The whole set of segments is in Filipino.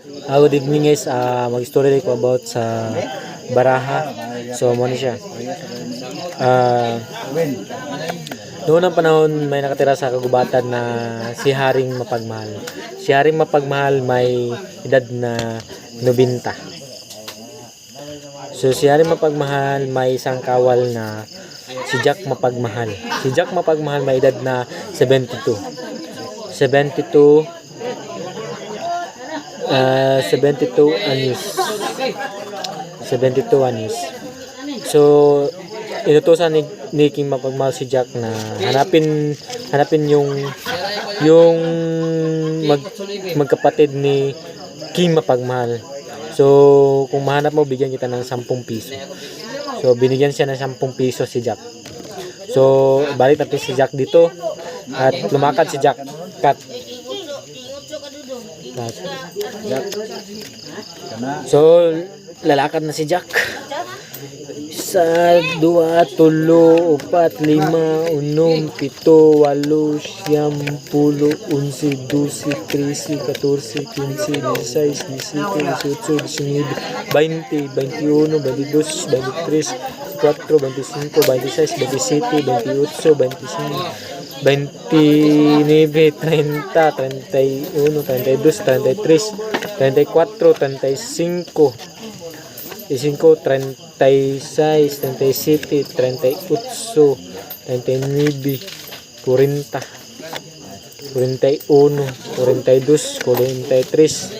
Uh, good evening guys. Uh, mag-story ko about sa Baraha. So, mo siya. Uh, noon ang panahon may nakatira sa kagubatan na si Haring Mapagmahal. Si Haring Mapagmahal may edad na 90. So si Haring Mapagmahal may isang kawal na si Jack Mapagmahal. Si Jack Mapagmahal may edad na 72. 72 uh, 72 anis 72 anis so inutusan ni, ni King Mapagmahal si Jack na hanapin hanapin yung yung mag, magkapatid ni King Mapagmahal. So kung mahanap mo bigyan kita ng 10 piso. So binigyan siya ng 10 piso si Jack. So balik natin si Jack dito. At lumakad si Jack cut So, lalakad na si Jack. Isa, dua, tulo, upat, lima, unom, pito, walo, siyam, pulo, unsi, dusi, trisi, katorsi, kinsi, disais, disite, disotso, disinide, bainte, baintiuno, baintidus, baintitres, 4, 25, 26, 27, 28, 25, 29, 30, 31, 32, 33, 34, 35, 35, 36, 37, 38, 39, 40, 41, 42, 43,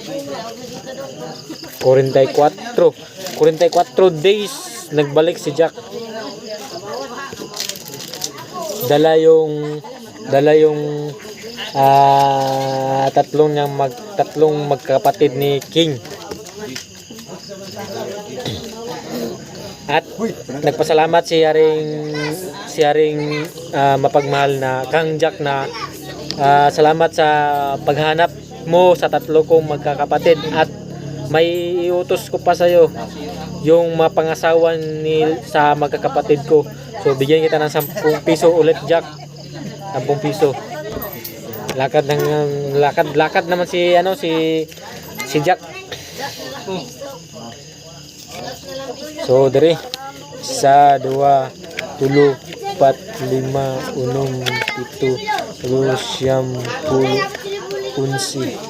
44, 44 days nagbalik si Jack. Dala yung dala yung ah, tatlong niyang mag tatlong magkapatid ni King. At nagpasalamat si Haring si Haring ah, mapagmahal na Kang Jack na ah, salamat sa paghanap mo sa tatlo kong magkakapatid at may iutos ko pa sa iyo yung mapangasawa ni sa magkakapatid ko. So bigyan kita ng 10 piso ulit Jack. 10 piso. Lakad ng lakad lakad naman si ano si si Jack. So diri sa dua tulo pat lima unom pito siyam pulo unsi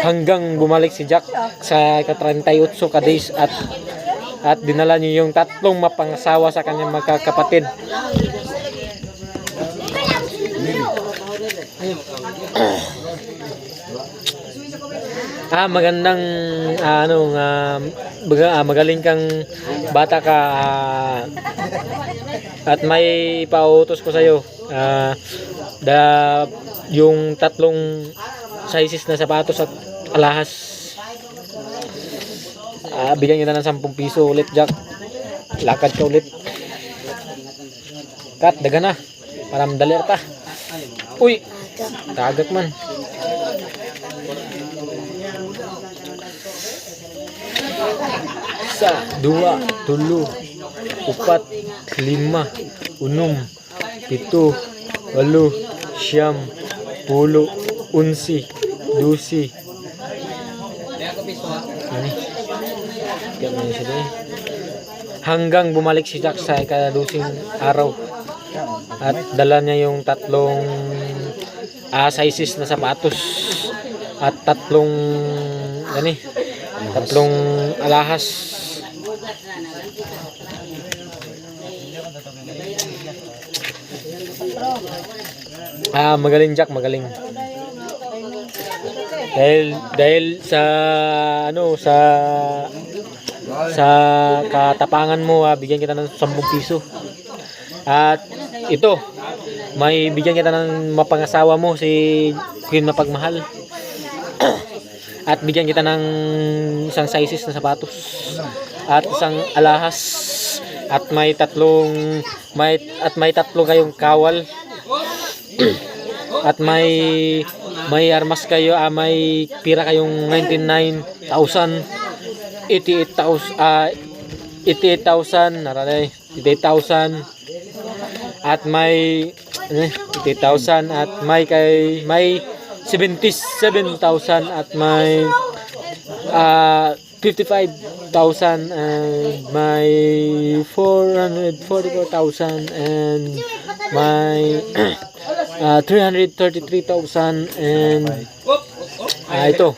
hanggang bumalik si Jack sa ka-38 ka days at at dinala niya yung tatlong mapangasawa sa kanyang magkakapatid. ah, magandang ah, ano baga- ah, magaling kang bata ka ah, at may pautos ko sa iyo. Ah, da yung tatlong sizes na sapatos at alahas. Ah, bigyan kita ng 10 piso ulit, Jack. Lakad ka ulit. Kat, daga na. Para madali ta. Uy, tagak man. Sa, dua, tulo, upat, lima, unom, pito, walo, siyam, pulo, unsi, dusi. Ano? Mo siya. Hanggang bumalik si Jack sa ikadusing araw. At dala niya yung tatlong ah, sizes na sapatos. At tatlong ano eh, tatlong alahas. Ah, magaling Jack, magaling. Dahil dahil sa ano sa sa katapangan mo, ah, bigyan kita ng 10 piso. At ito, may bigyan kita ng mapangasawa mo si Queen Mapagmahal. at bigyan kita ng isang sizes na sapatos at isang alahas at may tatlong may at may tatlo kayong kawal at may may armas kayo ah, may pira kayong 99,000 88,000 ah 88,000 naranay 88,000 at may eh, 88,000 at may kay may 77,000 at may ah 55,000 and may 444,000 and may ah 333,000 and ah ito.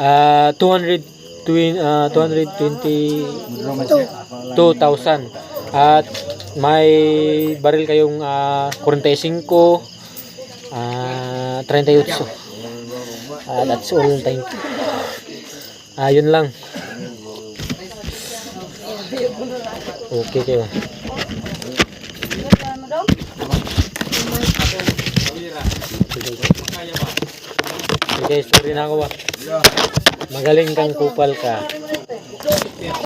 Ah 200 twin ah 220 2,000 at may baril kayong ah 45 ah 38 ah that's all. Thank you. Ah yun lang. Okay kayo Okay, sorry na ako ah. Magaling kang kupal ka.